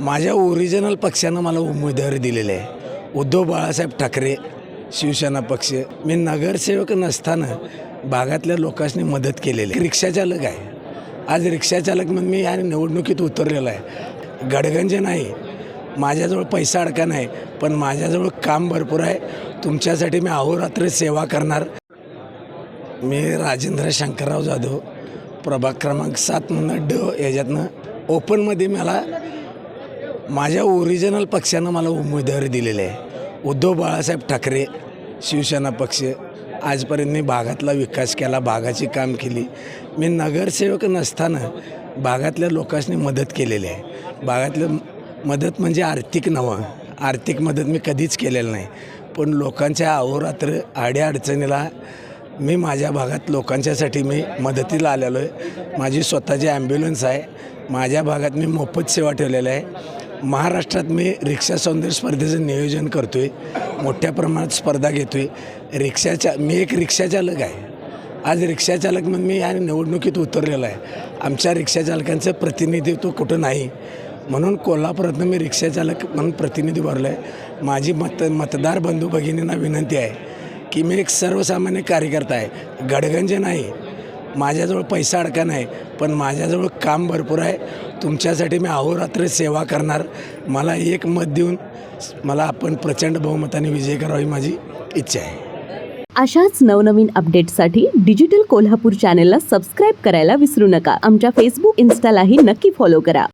माझ्या ओरिजिनल पक्षानं मला उमेदवारी दिलेली आहे. उद्धव बाळासाहेब ठाकरे शिवसेना पक्ष. मी नगरसेवक नसताना भागातल्या लोकांनी मदत केलेली आहे. रिक्षाचालक आहे. आज रिक्षाचालक म्हणून मी या निवडणुकीत उतरलेलो आहे. गडगंज नाही. माझ्याजवळ पैसा अडका नाही. पण माझ्याजवळ काम भरपूर आहे. तुमच्यासाठी मी अहोरात्र सेवा करणार. मी राजेंद्र शंकरराव जाधव प्रभाग क्रमांक सातमधनं ड याच्यातनं. ओपनमध्ये मला माझ्या ओरिजिनल पक्षानं मला उमेदवारी दिलेली आहे. उद्धव बाळासाहेब ठाकरे शिवसेना पक्ष. आजपर्यंत मी भागातला विकास केला भागाची काम केली. मी नगरसेवक नसताना भागातल्या लोकांनी मदत केलेली आहे. भागातलं मदत म्हणजे आर्थिक नवं आर्थिक मदत मी कधीच केलेलं नाही. पण लोकांच्या अहोरात्र अडीअडचणीला मी माझ्या भागात लोकांच्यासाठी मी मदतीला आलेलो आहे. माझी स्वतःची ॲम्ब्युलन्स आहे. माझ्या भागात मी मोफत सेवा ठेवलेल्या आहे. महाराष्ट्रात मी रिक्षा सौंदर्य स्पर्धेचं नियोजन करतो आहे मोठ्या प्रमाणात स्पर्धा घेतो आहे रिक्षाच्या मी एक रिक्षाचालक आहे. आज रिक्षाचालक म्हणून मी या निवडणुकीत उतरलेलो आहे. आमच्या रिक्षाचालकांचं प्रतिनिधित्व कुठं नाही. म्हणून कोल्हापुरातनं मी रिक्षाचालक म्हणून प्रतिनिधी भरलो आहे. माझी मत मतदार बंधू भगिनींना विनंती आहे की मी एक सर्वसामान्य कार्यकर्ता आहे. गडगंज नाही माझ्याजवळ पैसा अडका नाही पण माझ्याजवळ काम भरपूर आहे. तुमच्यासाठी मी अहोरात्र सेवा करणार. मला एक मत देऊन मला आपण प्रचंड बहुमताने विजय करावी माझी इच्छा आहे. अशाच नवनवीन अपडेट्ससाठी डिजिटल कोल्हापूर चॅनेलला सबस्क्राईब करायला विसरू नका. आमच्या फेसबुक इन्स्टालाही नक्की फॉलो करा.